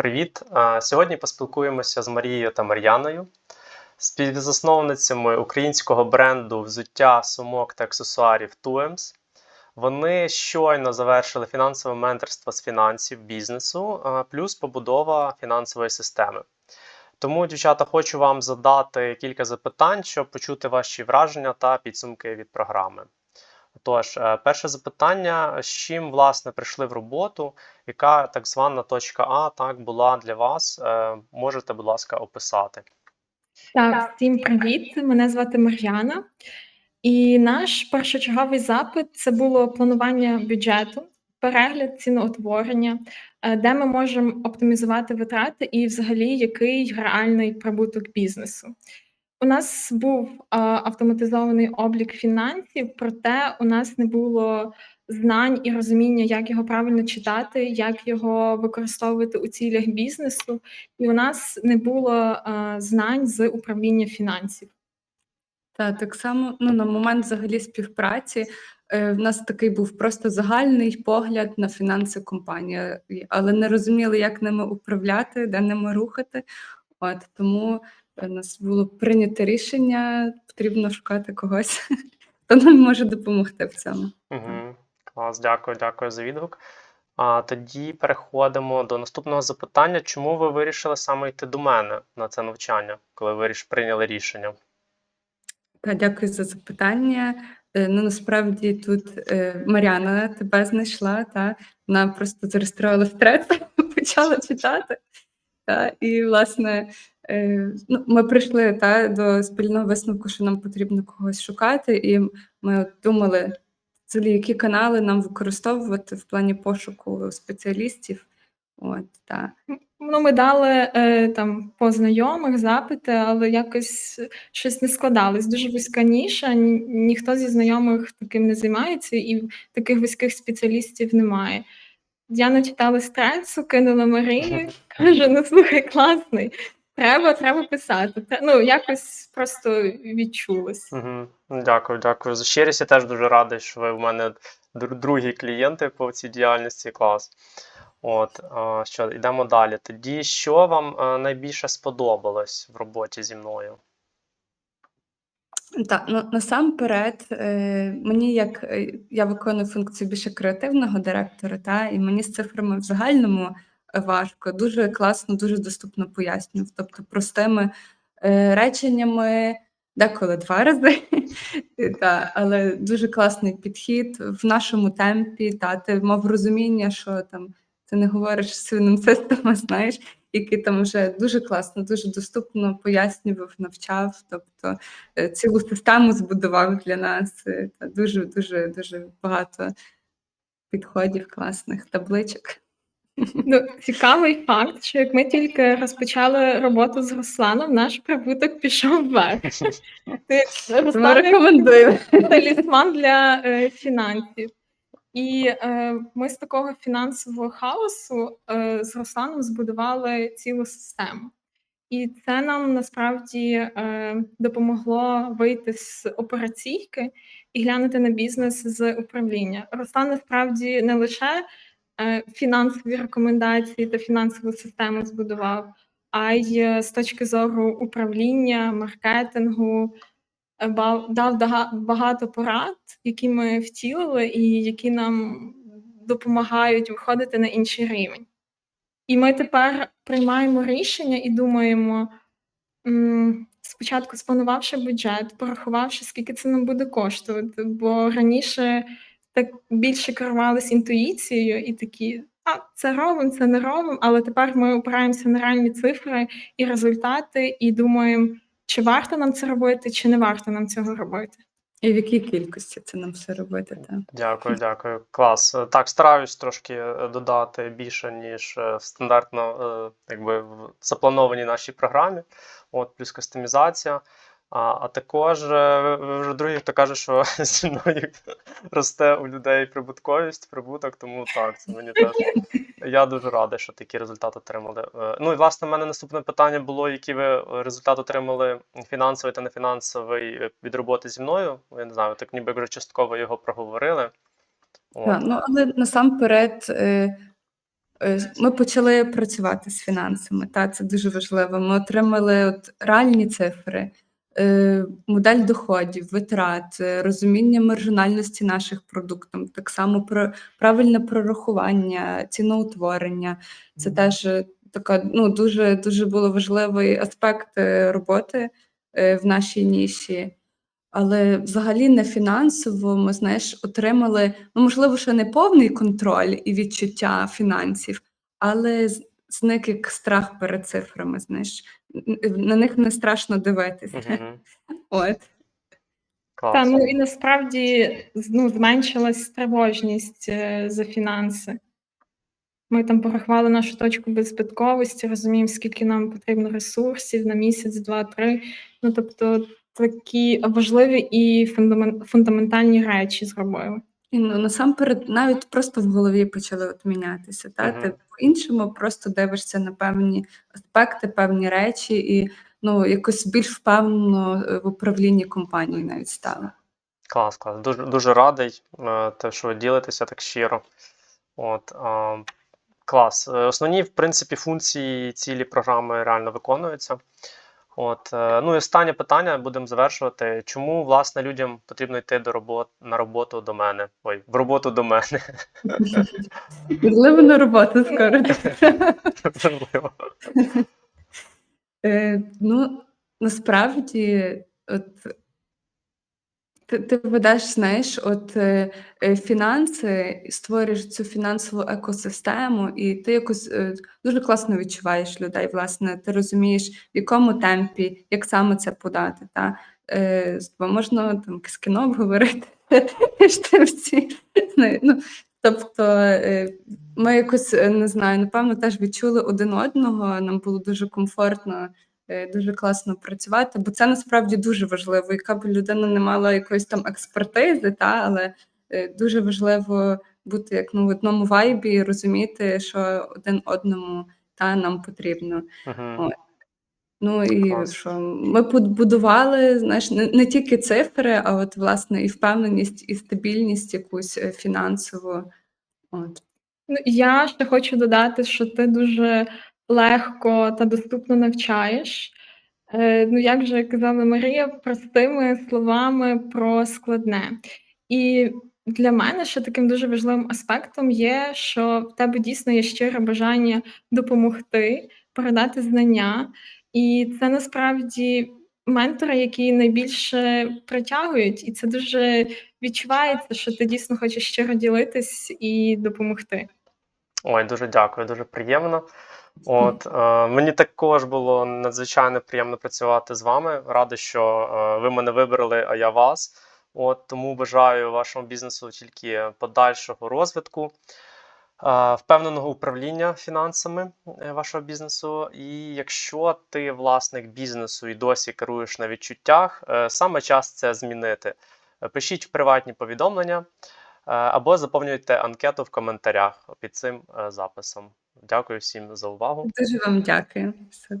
Привіт! Сьогодні поспілкуємося з Марією та Мар'яною, співзасновницями українського бренду взуття, сумок та аксесуарів TUEMS. Вони щойно завершили фінансове менторство з фінансів бізнесу, плюс побудова фінансової системи. Тому, дівчата, хочу вам задати кілька запитань, щоб почути ваші враження та підсумки від програми. Тож, е, перше запитання: з чим власне прийшли в роботу? Яка так звана точка А так була для вас? Е, Можете, будь ласка, описати. Так, всім привіт. Мене звати Мар'яна. І наш першочерговий запит це було планування бюджету, перегляд ціноутворення, е, де ми можемо оптимізувати витрати і взагалі який реальний прибуток бізнесу. У нас був автоматизований облік фінансів, проте у нас не було знань і розуміння, як його правильно читати, як його використовувати у цілях бізнесу, і у нас не було знань з управління фінансів. Та так само ну, на момент взагалі співпраці е, в нас такий був просто загальний погляд на фінанси компанії, але не розуміли, як ними управляти, де ними рухати. От тому у нас було прийнято рішення, потрібно шукати когось, хто нам може допомогти в цьому. Угу. Клас, дякую, дякую за відгук. А тоді переходимо до наступного запитання. Чому ви вирішили саме йти до мене на це навчання, коли ви прийняли рішення? Та дякую за запитання. Е, Ну насправді тут е, Мар'яна тебе знайшла, та вона просто зареєструвала стрес, почала читати. Та, і, власне, е, ну, ми прийшли та, до спільного висновку, що нам потрібно когось шукати, і ми думали, які канали нам використовувати в плані пошуку спеціалістів. От, та. Ну, ми дали е, там по знайомих запити, але якось щось не складалось. Дуже вузька ніша, ні- ніхто зі знайомих таким не займається, і таких вузьких спеціалістів немає. Я начитала стресу, кинула Марію, каже: ну слухай, класний. Треба, треба писати. Ну, якось просто відчулось. Угу. Дякую, дякую за щирість. Я теж дуже радий, що ви в мене другі клієнти по цій діяльності. Клас. От, що, йдемо далі. Тоді, що вам е, найбільше сподобалось в роботі зі мною? Так, ну насамперед, е, мені як е, я виконую функцію більше креативного директора, та і мені з цифрами в загальному важко. Дуже класно, дуже доступно пояснював. Тобто простими е, реченнями, деколи два рази. Та, але дуже класний підхід в нашому темпі. Та ти мав розуміння, що там ти не говориш свиним системом, знаєш, який там вже дуже класно, дуже доступно пояснював, навчав. Тобто е, цілу систему збудував для нас. е, Та дуже, дуже, дуже багато підходів, класних табличок. Ну, цікавий факт, що як ми тільки розпочали роботу з Русланом, наш прибуток пішов вверх. Ти Руслан рекомендую. талісман для е, фінансів. І е, ми з такого фінансового хаосу е, з Русланом збудували цілу систему. І це нам насправді е, допомогло вийти з операційки і глянути на бізнес з управління. Руслан насправді не лише е, фінансові рекомендації та фінансову систему збудував, а й е, з точки зору управління, маркетингу, дав багато порад, які ми втілили, і які нам допомагають виходити на інший рівень. І ми тепер приймаємо рішення і думаємо, спочатку спланувавши бюджет, порахувавши, скільки це нам буде коштувати. Бо раніше так більше керувалися інтуїцією і такі, а це робимо, це не робимо. Але тепер ми опираємося на реальні цифри і результати, і думаємо, чи варто нам це робити, чи не варто нам цього робити. І в якій кількості це нам все робити? Та? Дякую, дякую. Клас. Так, стараюсь трошки е, додати більше, ніж е, в стандартно, е, якби в запланованій нашій програмі. От, плюс кастомізація. А, а також вже другий, хто каже, що зі мною росте у людей прибутковість, прибуток, тому так, це мені теж. Я дуже радий, що такі результати отримали. Е, Ну і власне, в мене наступне питання було, які ви е, результат отримали фінансовий та нефінансовий е, від роботи зі мною. Я не знаю, так ніби вже частково його проговорили. Та, ну, але насамперед, Ми почали працювати з фінансами. Та це дуже важливо. Ми отримали от реальні цифри, модель доходів, витрат, е, розуміння маржинальності наших продуктів, так само про правильне прорахування, ціноутворення. Це теж е, така ну дуже дуже було важливий аспект е, роботи е, в нашій ніші. Але взагалі не фінансово ми, знаєш, отримали, ну, можливо, ще не повний контроль і відчуття фінансів, але зник як страх перед цифрами, знаєш, на них не страшно дивитися. От. Та, ну і насправді ну, зменшилась тривожність е, за фінанси. Ми там порахували нашу точку беззбитковості, розуміємо, скільки нам потрібно ресурсів на місяць, два, три. Ну тобто такі важливі і фундамен- фундаментальні речі зробили. І ну, насамперед навіть просто в голові почали от мінятися. Та? Ти по-іншому просто дивишся на певні аспекти, певні речі, і ну, якось більш впевнено е, в управлінні компанією навіть стало. Клас, клас. Дуже, дуже радий, е, те, що ви ділитеся так щиро. От, а, клас. Е, Основні, в принципі, функції цілі програми реально виконуються. От, е, ну і останнє питання, будемо завершувати. Чому, власне, людям потрібно йти до робот, на роботу до мене? Ой, в роботу до мене. Можливо, на роботу скоро. Можливо. Е, ну, насправді, от ти, ти ведеш, знаєш, от е, е, фінанси, створюєш цю фінансову екосистему, і ти якось е, дуже класно відчуваєш людей. Власне, ти розумієш, в якому темпі, як саме це подати. Та? Е, тобою можна там якесь кіно обговорити. знає, ну, Тобто е, ми якось е, не знаю, напевно, теж відчули один одного. Нам було дуже комфортно, дуже класно працювати, бо це насправді дуже важливо. Яка б людина не мала якоїсь там експертизи, та але е, дуже важливо бути як ну в одному вайбі і розуміти, що один одному та нам потрібно. От. Ну і Клас. що ми побудували, знаєш, не, не тільки цифри, а от власне і впевненість, і стабільність якусь е, фінансову. От. Ну, я ще хочу додати, що ти дуже легко та доступно навчаєш. Е, ну, як вже казала Марія, простими словами про складне. І для мене ще таким дуже важливим аспектом є, що в тебе дійсно є щире бажання допомогти, передати знання. І це насправді ментори, які найбільше притягують, і це дуже відчувається, що ти дійсно хочеш щиро ділитись і допомогти. Ой, дуже дякую, дуже приємно. От, е, мені також було надзвичайно приємно працювати з вами. Радий, що е, ви мене вибрали, а я вас. От, тому бажаю вашому бізнесу тільки подальшого розвитку, е, впевненого управління фінансами е, вашого бізнесу. І якщо ти власник бізнесу і досі керуєш на відчуттях, е, саме час це змінити. Пишіть приватні повідомлення. Е, Або заповнюйте анкету в коментарях під цим е, записом. Дякую всім за увагу. Дуже вам дякую. Все,